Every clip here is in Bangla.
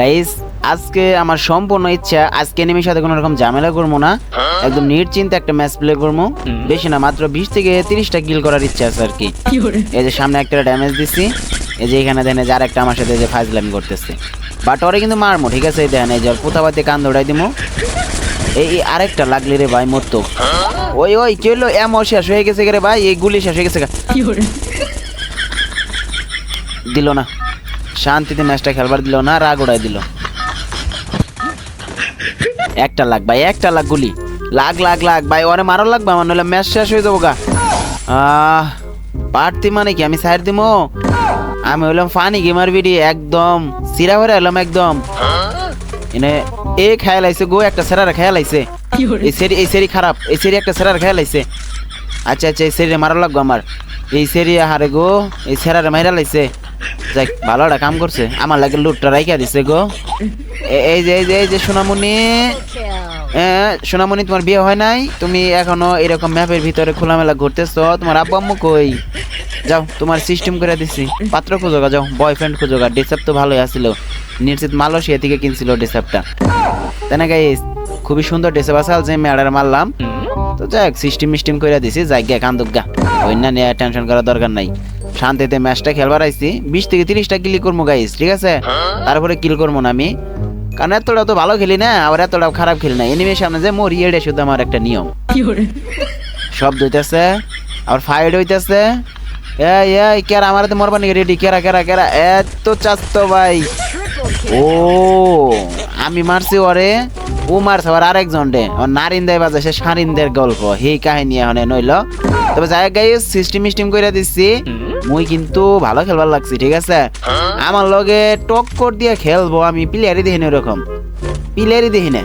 গাইস আজকে আমার সম্পূর্ণ ইচ্ছা আজকে এনিমির সাথে কোনো রকম ঝামেলা করব না। একদম নিশ্চিন্তে একটা ম্যাচ প্লে করব। বেশি না মাত্র বিশ থেকে তিরিশটা কিল করার ইচ্ছা আছে আর কি। এই যে সামনে একটা ড্যামেজ দিচ্ছি এই যে এখানে দেখেন এই যে আরেকটা আমার সাথে যে ফাইজলামি করতেছে। বাট ওরে কিন্তু মারমো ঠিক আছে? এই দেখেন এই যে ওর পোতাপাতে কান দৌড়াই দিমো। এই আরেকটা লাগলি রে ভাই মরতো। ওই ওই কি হলো এমন শেষ হয়ে গেছে রে ভাই? এই গুলি শেষ হয়ে গেছে গা। দিল না। শান্তিতে ম্যাচটা খেলবার দিল না রাগ উড়াই দিল। একটা লাগ ভাই একটা লাগ গুলি। লাগ লাগ লাগ ভাই ওরে মারো লাগবে আমার নইলে ম্যাচ শেষ হয়ে যাব গা আহ পারতি মানে কি? আমি সাইড দিমো? আমি হইলাম ফানি গেমার বিডি একদম। সিরা ভরে এলাম একদম। এনে এ খেয়াল আইছে গো একটা সেরার খেয়াল আইছে। এই সেরি এই সেরি খারাপ এই সেরি একটা সেরার খেয়াল আইছে। আচ্ছা আচ্ছা এই সেরি মারা লাগবে আমার। এই সেরি হারে গো এই সেরারে মাইরা লাইছে। যাক ভালো একটা কাম করছে। আমার লাগে লুটটা রাইখা দিছে গো। এই যে এই যে এই যে সোনামণি। সোনামণি তোমার বিয়ে হয় নাই? তুমি এখনও এরকম ম্যাপের ভিতরে খোলামেলা ঘুরতেছো? তোমার কই? যাও তোমার সিস্টেম করে দিছি। পাত্র গা, যাও। বয়ফ্রেন্ড গা। তো ভালোই আসছিল নিশ্চিত কিনছিল খুবই সুন্দর ডেসেপ আসাল যে মেয়াডার মারলাম। তো যাক সিস্টেম মিস্টেম করে দিছি। যাই জায়গা কান্দুক গা। না নিয়ে টেনশন করার দরকার নাই। শান্তিতে ম্যাচটা খেলবার আইছি। বিশ থেকে তিরিশটা কিল করব গাইস ঠিক আছে? তারপরে কিল করব না আমি। কারণ এতটা তো ভালো খেলি না আবার এতটা খারাপ খেলি না। এনিমের সামনে যে মরি এটা শুধু আমার একটা নিয়ম। শব্দ হইতেছে আবার ফাইট হইতেছে। এই এই কেরা আমার তো মরবা নাকি রেডি কেরা কেরা কেরা? এত চাস্ত ভাই। ও আমি মারছি ওরে। ও মারছে আবার আরেকজন রে। ও নারিন্দায় বাজে সে সারিন্দের গল্প। সেই কাহিনী এখন নইল। তবে যাই গাই সিস্টেম মিস্টেম করে দিচ্ছি। মুই কিন্তু ভালো খেলবার লাগছি ঠিক আছে? আমার লগে টক্কর দিয়ে খেলব আমি প্লেয়ারই দেখিনি ওরকম। প্লেয়ারই দেখি না।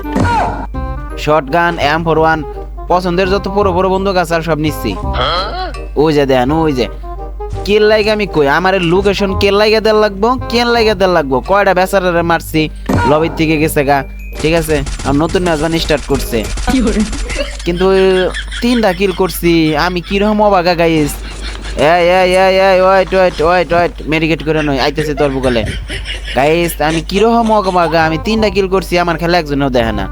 Short gun M four one পছন্দের যত বড় বড় বন্দুক আছে আর সব নিচ্ছি। ওই যে দেন ওই যে। কেল লাগে আমি কই? আমার লোকেশন কেল লাগে দেন লাগবো? কেন লাগে দেন লাগবো? কয়টা বেচারারে মারছি? লবির থেকে গেছে গা। ঠিক আছে? আর নতুন নাচবান স্টার্ট করছে। কিন্তু তিনটা কিল করছি। আমি কীরকম অবাগা গাইস এই এই এই এই মেডিকেট করে নয় আইতেছে তোর গাইস আমি কীরকম আমি তিনটা কিল করছি, আমার খেলা একজনও দেখে না।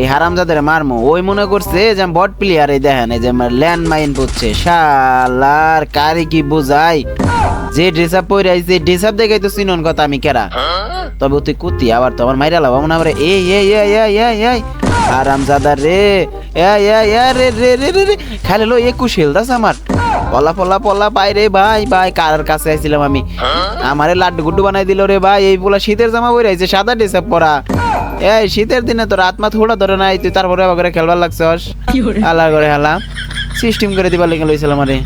এই হারামজাদের মারমু। ওই মনে করছে যে বট প্লেয়ার এই দেখেন যে ল্যান্ড মাইন পড়ছে শালার, কারি কি বোঝাই? যে ড্রেস আপ পরে আইছে ড্রেস আপ দেখাই তো চিনন কথা আমি কেরা। তবে তুই কুতি, আবার তো আমার মাইরা লাভ আবার এই এই এই এই এই এই হারামজাদার রে রে রে রে রে। খালি লো একুশ হেলদাস আমার। পলা পলা পলা পাই রে ভাই ভাই কার কাছে আইছিলাম আমি? আমারে লাড্ডু গুড্ডু বানাই দিল রে ভাই এই পোলা শীতের জামা পরে আইছে সাদা ড্রেস পরা। এই শীতের দিনে তো রাত মা থোড়া ধরে নাই তুই তারপরে আবার করে খেলবার লাগছস? হালা করে? হালা। সিস্টেম করে দিবার লেগে লইছিলাম আরে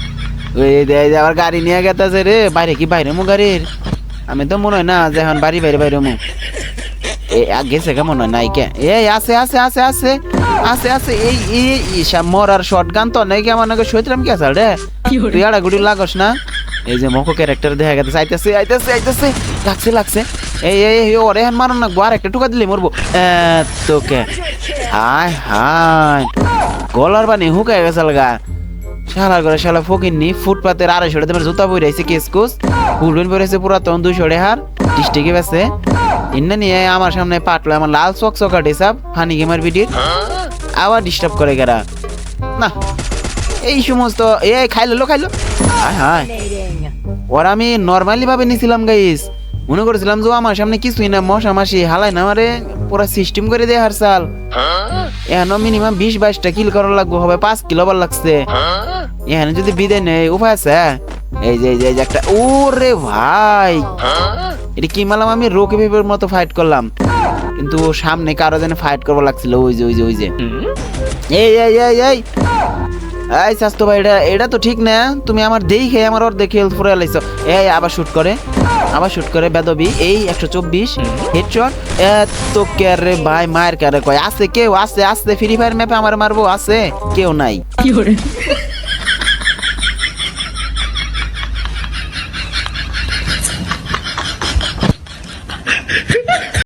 দে এই যে আবার গাড়ি নিয়ে গেতাছে রে। বাইরে কি বাইরে মু গাড়ির? আমি তো মনে হয় না যে এখন বাড়ি বাইরে বাইরে মু। গেছে কেমন হয়? নাই কে? এই আছে আছে আছে আছে। আছে আছে এই এই ইসা মরার শর্ট গান তো নাই কেমন নাকি সইতরাম কি আছে রে তুই আড়া গুড়ি লাগস না? এই যে মকো ক্যারেক্টার দেখা গেছে আইতেছে আইতেছে আইতেছে। লাগছে লাগছে। এই ওরে হ্যান মারুন না গোয়ার একটা টুকা দিলে মরবো। তোকে। হায় হায়। গলার পানি হুকায় গেছে গা শালার করে শালা ফকির নি ফুটপাতের আড়াইশো টাকা জুতা বই রয়েছে কেস কুস। ফুলবেন পরেছে পুরাতন দুশো হার ডিস্ট্রিক্টে বেছে ইন্না নিয়ে আমার সামনে পাটলো আমার লাল চক চকা ডিসাব ফানি গেমার ভিডির আবার ডিস্টার্ব করে গেরা। না এই সমস্ত এ খাইলো লো খাইলো। হায় হায়। ওর আমি নর্মালি ভাবে নিছিলাম গাইস মনে করেছিলাম যে আমার সামনে কিছুই না মশা মাসি হালাই না আমারে পুরা সিস্টেম করে দেয় হার সাল। এখনও মিনিমাম বিশ বাইশটা কিল করার লাগবো হবে পাঁচ কিলো বার লাগছে। এখানে যদি বিদায় নেই উপায় আছে? এই যে এই যে একটা ওরে ভাই! এটা কি মালাম আমি রোকে ভেবের মতো ফাইট করলাম। কিন্তু সামনে কারও যেন ফাইট করব লাগছিল। ওই যে ওই যে ওই যে। এই এই এই এই! এই স্বাস্থ্য ভাই, এটা এটা তো ঠিক না। তুমি আমার দেখে আমার ওর দেখে হেলথ ফুরে লাইছো। এই, আবার শুট করে। আবার শুট করে বেদবি। এই, একশো চব্বিশ। হেডশট এত রে ভাই, মায়ের কারে কয়? আছে কেউ? আছে আছে। ফ্রি ফায়ার ম্যাপে আমার মারবো? আছে? কেউ নাই।